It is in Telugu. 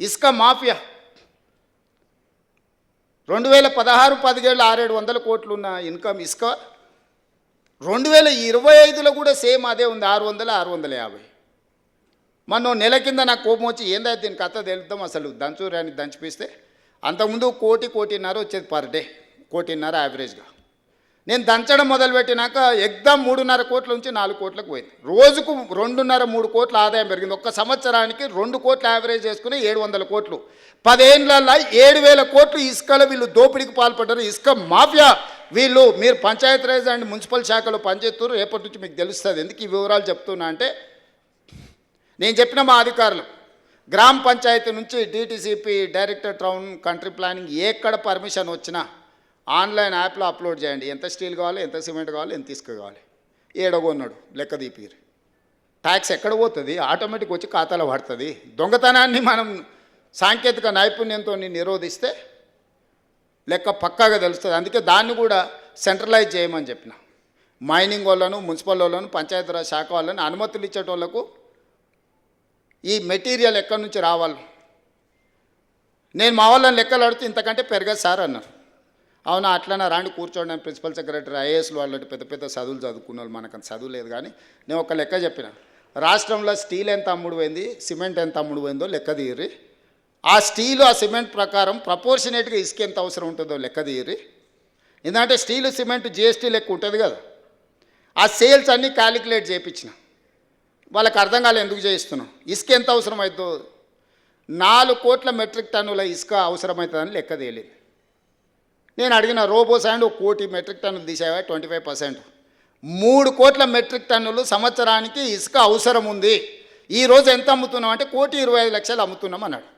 ఇసుక మాఫియా. రెండు వేల పదహారు పదిహేళ్ళు ఆరేడు వందల కోట్లు ఉన్న ఇన్కమ్ ఇసుక. రెండు వేల ఇరవై ఐదులో కూడా సేమ్ అదే ఉంది ఆరు వందల ఆరు వందల యాభై. మొన్న నెల కింద నాకు కోపం వచ్చి ఏందా దీని కథ తెలుద్దాం అసలు దంచురాని దంచిపిస్తే అంతకుముందు కోటి కోటిన్నర వచ్చేది పర్ డే కోటిన్నర యావరేజ్గా. నేను దంచడం మొదలుపెట్టినాక ఎగ్దాం మూడున్నర కోట్ల నుంచి నాలుగు కోట్లకు పోయింది. రోజుకు రెండున్నర మూడు కోట్ల ఆదాయం పెరిగింది. ఒక్క సంవత్సరానికి రెండు కోట్ల యావరేజ్ చేసుకుని ఏడు వందల కోట్లు. పదేళ్ళల్లో ఏడు వేల కోట్లు ఇసుకలో వీళ్ళు దోపిడీకి పాల్పడ్డారు. ఇసుక మాఫియా వీళ్ళు మీరు పంచాయతీరాజ్ అండ్ మున్సిపల్ శాఖలో పనిచేస్తారు రేపటి నుంచి మీకు తెలుస్తుంది. ఎందుకు ఈ వివరాలు చెప్తున్నా అంటే నేను చెప్పిన మా అధికారులు గ్రామ పంచాయతీ నుంచి DTCP director town country planning ఎక్కడ పర్మిషన్ వచ్చినా ఆన్లైన్ యాప్లో అప్లోడ్ చేయండి. ఎంత స్టీల్ కావాలి ఎంత సిమెంట్ కావాలి ఎంత ఇసుక కావాలి. ఏడగొన్నాడు లెక్క దీపిరు ట్యాక్స్ ఎక్కడ పోతుంది? ఆటోమేటిక్ వచ్చి ఖాతాలో పడుతుంది. దొంగతనాన్ని మనం సాంకేతిక నైపుణ్యంతో నిరోధిస్తే లెక్క పక్కాగా తెలుస్తుంది. అందుకే దాన్ని కూడా సెంట్రలైజ్ చేయమని చెప్పిన. మైనింగ్ వాళ్ళను మున్సిపల్ వాళ్ళను పంచాయతీరాజ్ శాఖ వాళ్ళని అనుమతులు ఇచ్చేటోళ్ళకు ఈ మెటీరియల్ ఎక్కడి నుంచి రావాలి? నేను మా వాళ్ళని లెక్కలు అడితే ఇంతకంటే పెరగదు సార్ అన్నారు. అవునా అట్లనే? రాండి కూర్చోండి అని ప్రిన్సిపల్ సెక్రటరీ ఐఏఎస్లు వాళ్ళు పెద్ద పెద్ద చదువులు చదువుకున్న వాళ్ళు మనకు చదువు లేదు కానీ నేను ఒక లెక్క చెప్పిన. రాష్ట్రంలో స్టీల్ ఎంత అమ్ముడు పోయింది సిమెంట్ ఎంత అమ్ముడు పోయిందో లెక్క తీయరి ఆ స్టీలు ఆ సిమెంట్ ప్రకారం ప్రపోర్షనేట్గా ఇసుక ఎంత అవసరం ఉంటుందో లెక్క తీయరి ఎందుకంటే స్టీలు సిమెంట్ జిఎస్టీ లెక్క ఉంటుంది కదా. ఆ సేల్స్ అన్నీ క్యాలిక్యులేట్ చేయించిన వాళ్ళకి అర్థం కాలే ఎందుకు చేయిస్తున్నాం ఇసుక ఎంత అవసరం అవుతుందో నాలుగు కోట్ల మెట్రిక్ టన్నుల ఇసుక అవసరమవుతుందని లెక్క తేలేదు. నేను అడిగిన రోబో శాండ్ ఒక కోటి మెట్రిక్ టన్నులు తీసేవా? Twenty five percent. మూడు కోట్ల మెట్రిక్ టన్నులు సంవత్సరానికి ఇసుక అవసరం ఉంది. ఈ రోజు ఎంత అమ్ముతున్నాం అంటే కోటి ఇరవై ఐదు లక్షలు అమ్ముతున్నాం అన్నాడు